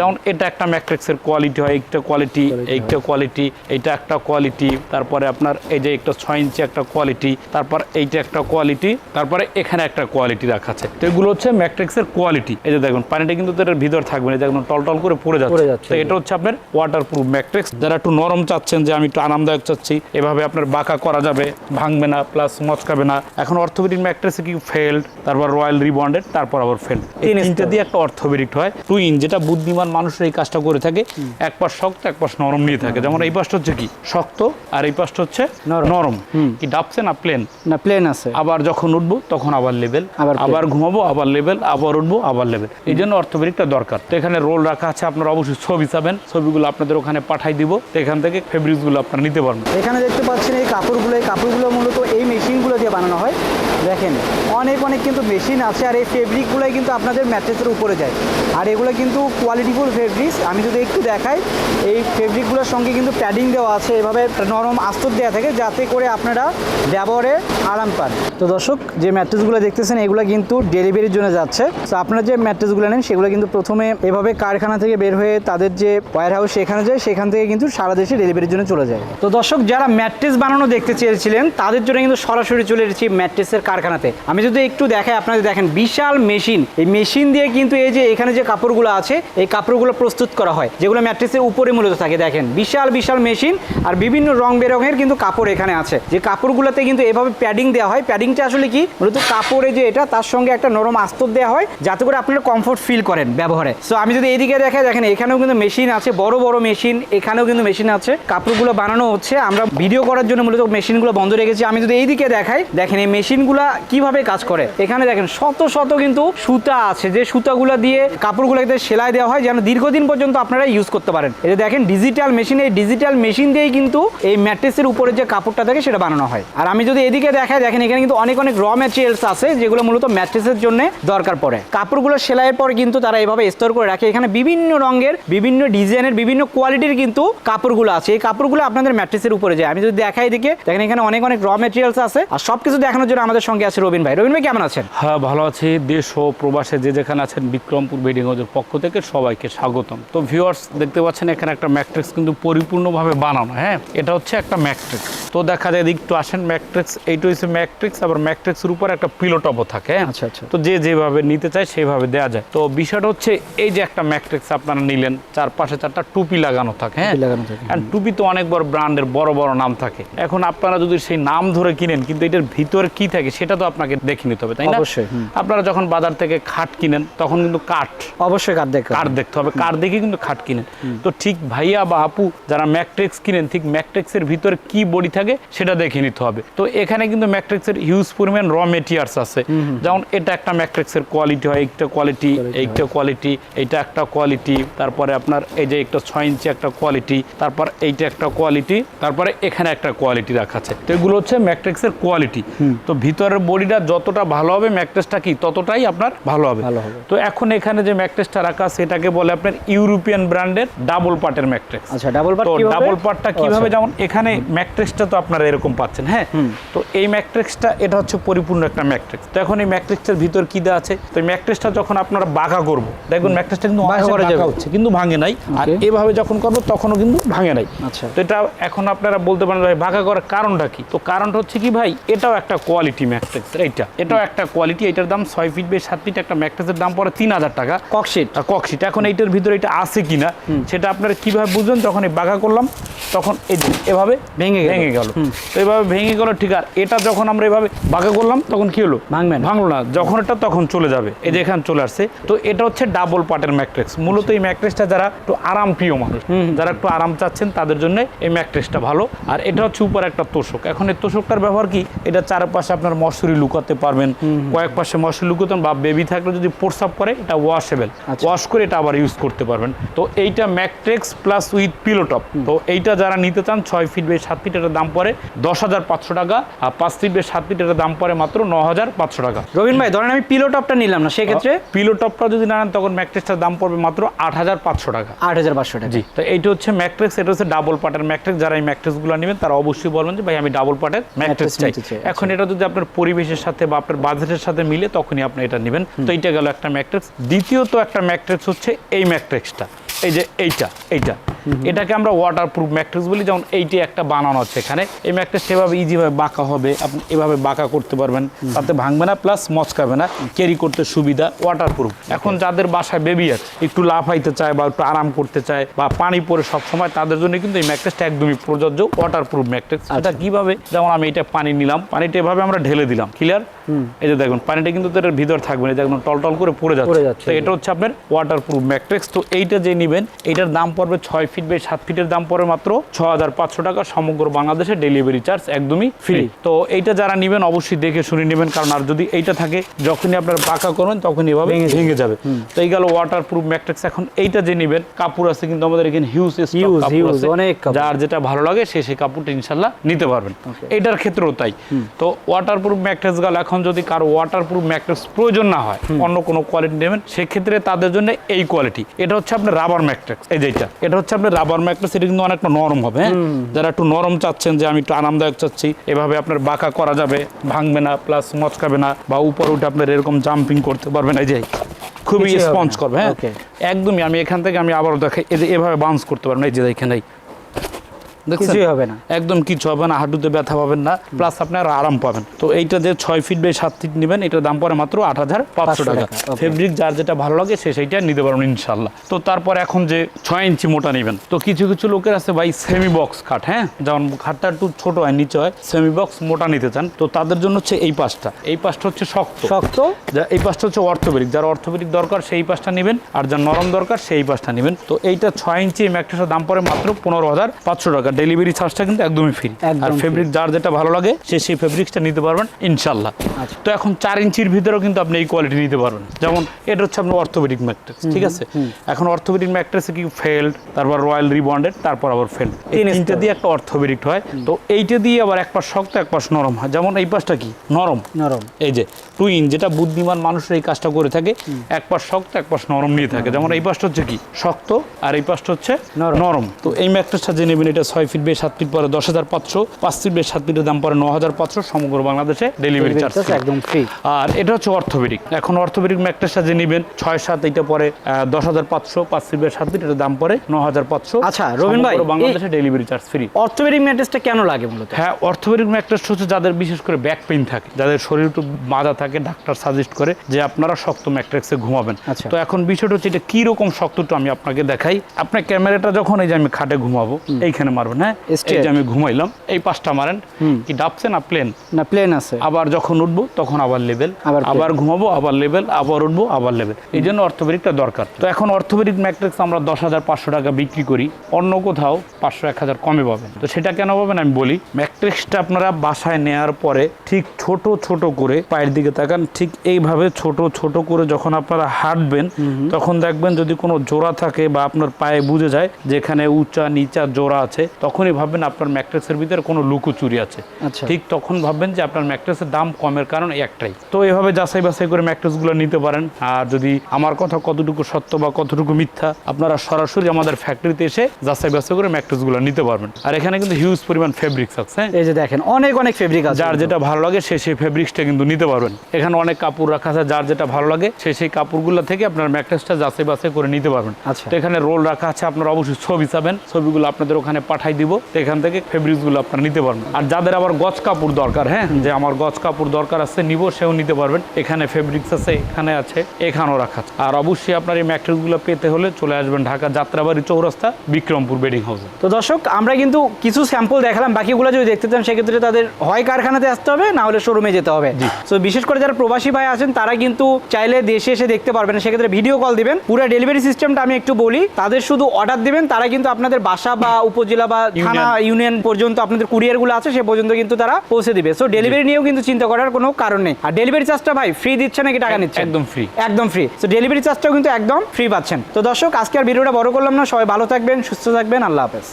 যেমন এটা একটা ম্যাট্রিক্সের কোয়ালিটি হয় একটা কোয়ালিটি এইটা কোয়ালিটি এইটা একটা কোয়ালিটি তারপরে আপনার এই যে একটা ছয় ইঞ্চি একটা কোয়ালিটি তারপর এইটা একটা কোয়ালিটি তারপরে এখানে একটা কোয়ালিটি রাখা আছে। তো এগুলো হচ্ছে ম্যাট্রিক্সের কোয়ালিটি এই যে দেখুন পানিটা কিন্তু এটার ভিতর থাকবে না দেখুন টল টল করে পড়ে যাচ্ছে। তো এটা হচ্ছে আপনার ওয়াটার প্রুফ ম্যাট্রিক্স যারা একটু নরম চাচ্ছেন যে আমি একটু আরামদায়ক চাচ্ছি এভাবে আপনার বাঁকা করা যাবে ভাঙবে না প্লাস মচকাবে না। এখন অর্থোপেডিক ম্যাট্রিক্সে কি ফেল্ড তারপর রয়্যাল রিবন্ডেড তারপর আবার ফেল্ড এই তিন তিনটে। দিয়ে একটা অর্থোপেডিক হয়। টুইন যেটা বুদ্ধিমান মানুষের এই কাজটা করে থাকে এক পাশ শক্ত এক পাশ নরম নিয়ে থাকে। যেমন এই পাশটা হচ্ছে কি? শক্ত আর এই পাশটা হচ্ছে নরম। কি ডাবছে না প্লেন না প্লেন আছে। আবার যখন উঠবো তখন আবার লেভেল আবার আবার ঘুমাবো আবার লেভেল আবার উঠবো আবার লেভেল এই জন্য অর্থোপেডিকটা দরকার। তো এখানে রোল রাখা আছে আপনারা অবশ্যই ছবি চাবেন। ছবিগুলো আপনাদের ওখানে পাঠাই দিব। তো এখান থেকে ফেব্রিক্সগুলো আপনারা নিতে পারবেন। এখানে দেখতে পাচ্ছেন এই কাপড়গুলো এই কাপড়গুলো মূলত এই মেশিনগুলো দিয়ে বানানো হয়। দেখেন, অনেক অনেক কিন্তু মেশিন আছে আর এই ফেব্রিকগুলোই কিন্তু আপনাদের ম্যাট্রেসের উপরে যায়। আর এগুলো কিন্তু কোয়ালিটিফুল ফেব্রিক্স আমি যদি একটু দেখাই, এই ফেব্রিকগুলোর সঙ্গে কিন্তু প্যাডিং দেওয়া আছে, এভাবে নরম আস্তর দেওয়া থাকে যাতে করে আপনারা ব্যবহারে আরাম পান। তো দর্শক, যে ম্যাট্রেসগুলো দেখতেছেন, এগুলো কিন্তু ডেলিভারির জন্য যাচ্ছে। তো আপনারা যে ম্যাট্রেসগুলো নেন, সেগুলো কিন্তু প্রথমে এভাবে কারখানা থেকে বের হয়ে তাদের যে ওয়ার হাউস সেখানে যায়, সেখান থেকে কিন্তু সারা দেশে ডেলিভারির জন্য চলে যায়। তো দর্শক, যারা ম্যাট্রেস বানানো দেখতে চেয়েছিলেন, তাদের জন্য কিন্তু সরাসরি চলে এসেছি ম্যাট্রেসের কারখানাতে। আমি যদি একটু দেখাই আপনাদের দেখেন, বিশাল মেশিন। এই মেশিন দিয়ে কিন্তু এই যে এখানে যে কাপড়গুলো আছে, এই কাপড়গুলো প্রস্তুত করা হয়। যেগুলো ম্যাট্রেসের উপরে মূলত থাকে, দেখেন। বিশাল বিশাল মেশিন আর বিভিন্ন রং বেরঙের কিন্তু কাপড় এখানে আছে। যে কাপড়গুলোতে কিন্তু এভাবে প্যাডিং দেওয়া হয়। প্যাডিংটা আসলে কি? মূলত কাপড়ে যে এটা, তার সঙ্গে একটা নরম আস্তর দেওয়া হয়, যাতে করে আপনারা কমফোর্ট ফিল করেন ব্যবহারে। সো আমি যদি এইদিকে দেখাই, দেখেন, এখানেও কিন্তু মেশিন আছে, বড় বড় মেশিন, এখানেও কিন্তু মেশিন আছে। কাপড়গুলো বানানো হচ্ছে। আমরা ভিডিও করার জন্য মূলত মেশিনগুলো বন্ধ রেখেছি। আমি যদি এইদিকে দেখাই, দেখেন, এই মেশিনগুলো কীভাবে কাজ করে? এখানে দেখেন, শত শত কিন্তু সুতা আছে। যে সুতাগুলো দিয়ে কাপড়গুলোতে সেলাই দেওয়া হয়, যেন দীর্ঘদিন পর্যন্ত আপনারা ইউজ করতে পারেন। এই যে দেখেন ডিজিটাল মেশিন এই ডিজিটাল মেশিন দিয়েই কিন্তু এই ম্যাট্রেসের উপরে যে কাপড়টা থাকে, সেটা বানানো হয়। আর আমি যদি এদিকে দেখাই, দেখেন এখানে কিন্তু অনেক অনেক র ম্যাটেরিয়ালস আছে, যেগুলো মূলত ম্যাট্রেসের জন্য দরকার পড়ে। কাপড়গুলো সেলাইয়ের পর কিন্তু তারা এভাবে স্তর করে রাখে। এখানে বিভিন্ন রঙের, বিভিন্ন ডিজাইনের, বিভিন্ন কোয়ালিটির কিন্তু কাপড়গুলো আছে। এই কাপড়গুলো আপনাদের ম্যাট্রেসের উপরে যায়। আমি যদি দেখাই এদিকে, দেখেন এখানে অনেক অনেক র ম্যাটেরিয়ালস আছে। আর সবকিছু দেখানোর জন্য আমাদের সঙ্গে আছে রবিন ভাই। রবিন ভাই কেমন আছেন? হ্যাঁ ভালো আছি। দেশ ও প্রবাসে যে যেখানে আছেন বিক্রমপুর বেডিং হাউসের পক্ষ থেকে সবাইকে স্বাগতম। তো ভিউয়ার্স দেখতে পাচ্ছেন এখানে একটা ম্যাট্রিক্স কিন্তু পরিপূর্ণভাবে বানানো হ্যাঁ? এটা হচ্ছে একটা ম্যাট্রিক্স। তো দেখা যায় একটু আসেন ম্যাট্রিক্স এইটা হচ্ছে ম্যাট্রিক্স আবার ম্যাট্রিক্সের উপর একটা পিলোটপও থাকে হ্যাঁ? আচ্ছা, আচ্ছা। তো যে যেভাবে নিতে চায় সেইভাবে দেওয়া যায়। তো বিষয়টা হচ্ছে এই যে একটা ম্যাট্রিক্স আপনারা নিলেন চারপাশে চারটা টুপি লাগানো থাকে হ্যাঁ? টুপি লাগানো থাকে, টুপি তো অনেক বড় ব্র্যান্ডের বড় বড় নাম থাকে। এখন আপনারা যদি সেই নাম ধরে কিনেন কিন্তু এটার ভিতরে কি থাকে সেটা তো আপনাকে দেখে নিতে হবে তাই না? অবশ্যই, আপনারা যখন বাজার থেকে খাট কিনেন তখন কিন্তু কাঠ অবশ্যই কার দেখ কাঠ দেখতে হবে কাঠ দেখে কিন্তু খাট কিনেন। তো ঠিক ভাইয়া বা আপু যারা ম্যাট্রিক্স কিনেন ঠিক ম্যাট্রিক্সের ভিতরে কি বডি থাকে সেটা দেখে নিতে হবে। তো এখানে কিন্তু ম্যাট্রিক্সের হিউজ পরিমাণ র মেটেরিয়ালস আছে। যেমন এটা একটা ম্যাট্রিক্সের কোয়ালিটি হয় একটা কোয়ালিটি এইটা কোয়ালিটি এইটা একটা কোয়ালিটি তারপরে আপনার এই যে একটা ছয় ইঞ্চি একটা কোয়ালিটি তারপর এইটা একটা কোয়ালিটি তারপরে এখানে একটা কোয়ালিটি রাখা আছে। তো এগুলো হচ্ছে ম্যাট্রিক্সের কোয়ালিটি তো ভিতরের বডিটা যতটা ভালো হবে ম্যাট্রিক্সটা কি? ততটাই আপনার ভালো হবে। ভালো হবে। তো এখন এখানে যে ম্যাট্রেসটা রাখা সেটাকে বলে আপনার ইউরোপিয়ান ব্র্যান্ডের ডাবল পার্টের ম্যাট্রেস আচ্ছা ডাবল পার্ট কীভাবে? ডাবল পার্টটা কীভাবে আচ্ছা। যেমন এখানে ম্যাট্রেসটা তো আপনারা এরকম পাচ্ছেন হ্যাঁ? তো এই ম্যাট্রেসটা এটা হচ্ছে পরিপূর্ণ একটা ম্যাট্রেস তো এখন এই ম্যাট্রেসটার ভিতর কি দেওয়া আছে? তো এই ম্যাট্রেসটা যখন আপনারা বাঁকা করব দেখবেন ম্যাট্রেসটা কিন্তু বাঁকা করা যাবে। হচ্ছে কিন্তু ভাঙে নাই। আর এভাবে যখন করব তখনও কিন্তু ভাঙে নাই। আচ্ছা। তো এটা এখন আপনারা বলতে পারেন ভাই বাঁকা করার কারণটা কি? তো কারণটা হচ্ছে কি ভাই এটাও একটা কোয়ালিটি ম্যাট্রেস এইটা এটাও একটা কোয়ালিটি এটার দাম ছয় ফিট বাই সাত ফিট একটা ম্যাট্রেসের দাম পড়ে তিন হাজার টাকা। ককশিট ককশিট এখন এইটার ভিতরে এটা আছে কিনা সেটা আপনারা কীভাবে বুঝবেন? যখন এই বাঁকা করলাম তখন এই যে এভাবে ভেঙে ভেঙে গেল। তো এভাবে ভেঙে গেল ঠিক আর এটা যখন আমরা এভাবে বাঁকা করলাম তখন কি হলো? ভাঙবে। ভাঙলো না। যখন এটা তখন চলে যাবে। এই যে এখানে চলে আসছে। তো এটা হচ্ছে ডাবল পার্টের ম্যাট্রেক্স মূলত এই ম্যাট্রেসটা যারা একটু আরাম প্রিয় মানুষ যারা একটু আরাম চাচ্ছেন তাদের জন্য এই ম্যাট্রেসটা ভালো। আর এটা হচ্ছে উপর একটা তোষক। এখন এই তোষকটার ব্যবহার কি? এটা চারপাশে আপনার মশুরি লুকাতে পারবেন। কয়েক পাশে মশুরি লুকাতেন বা বেবি থাকলে যদি প্রস্রাব করে এটা ওয়াশেবেল আচ্ছা। ওয়াশ করে এটা আবার ইউজ করতে পারবেন। তো এইটা ম্যাট্রেক্স প্লাস উইথ পিলোটপ তো এইটা যারা নিতে চান ছয় ফিট বাই সাত ফিট এটার দাম পড়ে দশ হাজার পাঁচশো টাকা আর পাঁচ ফিট বাই সাত ফিট এটার দাম পড়ে মাত্র ন হাজার পাঁচশো টাকা। রবিন ভাই ধরেন আমি পিলো টপটা নিলাম না সেক্ষেত্রে? পিলো টপটা যদি না নেন তখন ম্যাট্রেসটার দাম পড়বে মাত্র আট হাজার পাঁচশো টাকা। আট হাজার পাঁচশো টাকা। জি তো এইটা হচ্ছে ম্যাট্রেক্স এটা হচ্ছে ডাবল পার্টের ম্যাট্রেক্স। যারা এই ম্যাট্রেক্সগুলো নেবেন তারা অবশ্যই বলবেন যে ভাই আমি ডাবল পার্টের ম্যাট্রেক্স চাই চাই, এখন এটা যদি আপনার পরিবেশের সাথে বা আপনার বাজেটের সাথে মিলে তখনই আপনি এটা নেবেন। তো এটা গেল একটা ম্যাট্রিক্স। দ্বিতীয়ত একটা ম্যাট্রিক্স হচ্ছে এই ম্যাট্রেক্সটা। এই যে এইটা এইটা। এটাকে আমরা ওয়াটার প্রুফ ম্যাট্রেস বলি যেমন এইটি একটা বানানো আছে এখানে। এই ম্যাট্রেস সেভাবে ইজিভাবে বাঁকা হবে আপনি এভাবে বাঁকা করতে পারবেন। তাতে ভাঙবে না প্লাস মচকাবে না ক্যারি করতে সুবিধা ওয়াটার প্রুফ এখন যাদের বাসায় বেবি আছে একটু লাফাইতে চায় বা একটু আরাম করতে চায় বা পানি পরে সবসময় তাদের জন্য কিন্তু এই ম্যাট্রেসটা একদমই প্রযোজ্য ওয়াটার প্রুফ ম্যাট্রেস এটা কীভাবে? যেমন আমি এটা পানি নিলাম পানিটা এভাবে আমরা ঢেলে দিলাম ক্লিয়ার এই যে দেখুন পানিটা কিন্তু তো এটার ভিতর থাকবে না দেখুন টলটল করে পড়ে যাচ্ছে। এটা হচ্ছে আপনার ওয়াটার প্রুফ ম্যাট্রিক্স তো এইটা যে নেবেন। এটার দাম পড়বে ছয় ফিট বাই সাত ফিটের দাম পড়বে মাত্র ছ হাজার পাঁচশো টাকা। সমগ্র বাংলাদেশে ডেলিভারি চার্জ একদমই ফ্রি তো এইটা যারা নেবেন অবশ্যই দেখে শুনে নেবেন। কারণ আর যদি এইটা থাকে যখনই আপনার পাকা করবেন তখন এভাবে ভেঙে যাবে। তো এই গেল ওয়াটার প্রুফ ম্যাট্রিক্স এখন এইটা যে নেবেন কাপড় আছে কিন্তু আমাদের এখানে হিউজ huge, অনেক যার যেটা ভালো লাগে সে সেই কাপড়টা ইনশাল্লাহ নিতে পারবেন। এটার ক্ষেত্রেও তাই। তো ওয়াটার প্রুফ ম্যাট্রেস গেল। এখন যদি কারও ওয়াটার প্রুফ ম্যাট্রেস প্রয়োজন না হয় অন্য কোনো কোয়ালিটি নেবেন সেক্ষেত্রে তাদের জন্য এই কোয়ালিটি এটা হচ্ছে আপনার রাবার ম্যাট্রেক্স এই যেটা এটা। হচ্ছে আপনার রাবার ম্যাট্রিক্স এটা কিন্তু অনেকটা নরম হবে হ্যাঁ? যারা একটু নরম চাচ্ছেন যে আমি একটু আরামদায়ক চাচ্ছি এভাবে আপনার বাঁকা করা যাবে ভাঙবে না প্লাস মচকাবে না বা উপরে উঠে আপনার এরকম জাম্পিং করতে পারবেন। এই যে খুবই স্পঞ্জ করবে হ্যাঁ? একদমই আমি এখান থেকে আমি আবারও দেখাই এই যে এভাবে বাউন্স করতে পারবেন। এই যে এখানে কিছুই হবে না। একদম কিছু হবে না হাঁটুতে ব্যথা পাবেন না প্লাস আরাম পাবেন। তো এইটা যে ছয় ফিট বাই সাত ফিট নেবেন এটার দাম পড়ে মাত্র আট হাজার পাঁচশো টাকা। ফেব্রিক যার যেটা ভালো লাগে সে সেইটা নিতে পারবেন ইনশাল্লাহ তো তারপর এখন যে ছয় ইঞ্চি মোটা নেবেন। তো কিছু কিছু লোকের আছে ভাই সেমি বক্স খাট হ্যাঁ? যেমন খাটটা একটু ছোট হয় নিচে হয় সেমি বক্স মোটা নিতে চান। তো তাদের জন্য হচ্ছে এই পাশটা। এই পাশটা হচ্ছে শক্ত। শক্ত? এই পাশটা হচ্ছে অর্থোপেডিক। যার অর্থোপেডিক দরকার সেই পাশটা নেবেন। আর যার নরম দরকার সেই পাশটা নেবেন। তো এইটা ছয় ইঞ্চি দাম পড়ে মাত্র পনেরো হাজার পাঁচশো টাকা। ডেলিভারি চার্জটা কিন্তু একদমই ফ্রি আর ফেব্রিক যার যেটা ভালো লাগে সে সেই ফেব্রিক্সটা নিতে পারবেন ইনশাল্লাহ। আচ্ছা। তো এখন চার ইঞ্চির ভিতরেও কিন্তু আপনি এই কোয়ালিটি নিতে পারবেন। যেমন এটা হচ্ছে আপনার অর্থোপেডিক ম্যাট্রেস ঠিক আছে? এখন অর্থোপেডিক ম্যাট্রেসে কি ফেল্ড তারপর রয়্যাল রিবন্ডেড তারপর আবার ফেল্ড তিনটে দিয়ে একটা অর্থোপেডিক হয়। তো এইটা দিয়ে আবার এক পাশ শক্ত এক পাশ নরম হয়। যেমন এই পাশটা কি? নরম। নরম। এই যে টুইন যেটা বুদ্ধিমান মানুষের এই কাজটা করে থাকে এক পাশ শক্ত এক পাশ নরম নিয়ে থাকে। যেমন এই পাশটা হচ্ছে কি? শক্ত আর এই পাশটা হচ্ছে নরম। নরম। তো এই ম্যাট্রেসটা যে নেবেন এটা ছয় ফিট বেশ সাত ফিট পরে দশ হাজার পাঁচশো পাঁচ ফিট বেশ সাত ফিটের দাম পরে ন হাজার পাঁচশো সমগ্র বাংলাদেশে ডেলিভারি চার্জ একদম ফ্রি আর এটা হচ্ছে অর্থোপেডিক। এখন অর্থোপেডিক ম্যাট্রেসটা যে নেবেন ছয় সাত এটা পরে দশ হাজার পাঁচশো পাঁচ ফিট বেশ সাত ফিট এটার দাম পরে ন হাজার পাঁচশো। আচ্ছা, রবিন ভাই, বাংলাদেশে ডেলিভারি চার্জ ফ্রি অর্থোপেডিক ম্যাট্রেসটা কেন লাগে মূলত? হ্যাঁ অর্থোপেডিক ম্যাট্রেস হচ্ছে যাদের বিশেষ করে ব্যাক পেইন থাকে যাদের শরীর একটু মাজা থাকে ডাক্তার সাজেস্ট করে যে আপনারা শক্ত ম্যাট্রেক্সে ঘুমাবেন। আচ্ছা। তো এখন বিষয়টা হচ্ছে এটা কি রকম শক্তটা আমি আপনাকে দেখাই। আপনার ক্যামেরাটা যখন এই যে আমি খাটে ঘুমাবো এইখানে মারবেন হ্যাঁ এই যে আমি ঘুমাইলাম এই পাশটা মারেন। কি ডাবছে না প্লেন না প্লেন আছে। আবার যখন উঠবো তখন আবার লেভেল আবার আবার ঘুমাবো আবার লেভেল আবার উঠবো আবার লেভেল এই জন্য অর্থোপেডিকটা দরকার। তো এখন অর্থোপেডিক ম্যাট্রিক্স আমরা দশ হাজার পাঁচশো টাকা বিক্রি করি অন্য কোথাও পাঁচশো এক হাজার কমে পাবেন। তো সেটা কেন পাবেন আমি বলি ম্যাট্রিক্সটা আপনারা বাসায় নেওয়ার পরে ঠিক ছোট ছোট করে পায়ের দিকে তাকান ঠিক এইভাবে ছোট ছোট করে যখন আপনারা হাঁটবেন তখন দেখবেন যদি কোনো জোড়া থাকে বা আপনার পায়ে বুঝে যায় যেখানে উঁচা নিচা জোড়া আছে তখনই ভাববেন আপনার ম্যাট্রিক্সের ভিতরে কোনো লুকোচুরি আছে। আচ্ছা। ঠিক তখন ভাববেন যে আপনার ম্যাট্রেসের দাম কমের কারণ একটাই। তো এভাবে যাচাই বাছাই করে ম্যাট্রেসগুলো নিতে পারেন। আর যদি আমার কথা কতটুকু সত্য বা কতটুকু মিথ্যা আপনারা সরাসরি আমাদের ফ্যাক্টরিতে এসে যাচাই বাছাই করে ম্যাট্রেসগুলো নিতে পারবেন। আর এখানে কিন্তু হিউজ পরিমাণ ফেব্রিক্স আছে হ্যাঁ? এই যে দেখেন অনেক অনেক ফেব্রিক আছে যার যেটা ভালো লাগে সে সেই ফেব্রিক্সটা কিন্তু নিতে পারবেন। এখানে অনেক কাপড় রাখা আছে যার যেটা ভালো লাগে সে সেই কাপড়গুলো থেকে আপনার ম্যাট্রেসটা যাচাই বাছাই করে নিতে পারবেন। আচ্ছা। তো এখানে রোল রাখা আছে আপনারা অবশ্যই ছবি চাবেন। ছবিগুলো আপনাদের ওখানে পাঠাই দিব তো এখান থেকে ফেব্রিক্সগুলো আপনারা নিতে পারবেন। আর যাদের আবার গজ কাপড় দরকার হ্যাঁ যে আমার গজ কাপড় দরকার আছে নিব সেও নিতে পারবেন। এখানে ফেব্রিক্স আছে এখানে আছে এখানেও রাখা আর অবশ্যই আপনার এই ম্যাট্রেসগুলো পেতে হলে চলে আসবেন ঢাকা যাত্রাবাড়ি চৌরাস্তা বিক্রমপুর বেডিং হাউসে তো দর্শক আমরা কিন্তু কিছু স্যাম্পল দেখালাম বাকিগুলো যদি দেখতে চান সেক্ষেত্রে তাদের হয় কারখানাতে আসতে হবে না হলে শোরুমে যেতে হবে। তো বিশেষ করে যারা প্রবাসী ভাই আছেন তারা কিন্তু চাইলে দেশে এসে দেখতে পারবেন সেক্ষেত্রে ভিডিও কল দিবেন। পুরো ডেলিভারি সিস্টেমটা আমি একটু বলি তাদের শুধু অর্ডার দিবেন তারা কিন্তু আপনাদের বাসা বা উপজেলা বা থানা ইউনিয়ন পর্যন্ত আপনাদের কুরিয়ারগুলো আছে সে পর্যন্ত কিন্তু তারা পৌঁছে দিবে। সো ডেলিভারি নিয়েও কিন্তু চিন্তা করার কোনো কারণ নেই। আর ডেলিভারি চার্জটা ভাই ফ্রি দিচ্ছে নাকি টাকা নিচ্ছে? একদম ফ্রি একদম ফ্রি সো ডেলিভারি চার্জটাও কিন্তু একদম ফ্রি পাচ্ছেন। তো দর্শক আজকে আর ভিডিওটা বড় করলাম না। সবাই ভালো থাকবেন সুস্থ থাকবেন। আল্লাহ হাফেজ।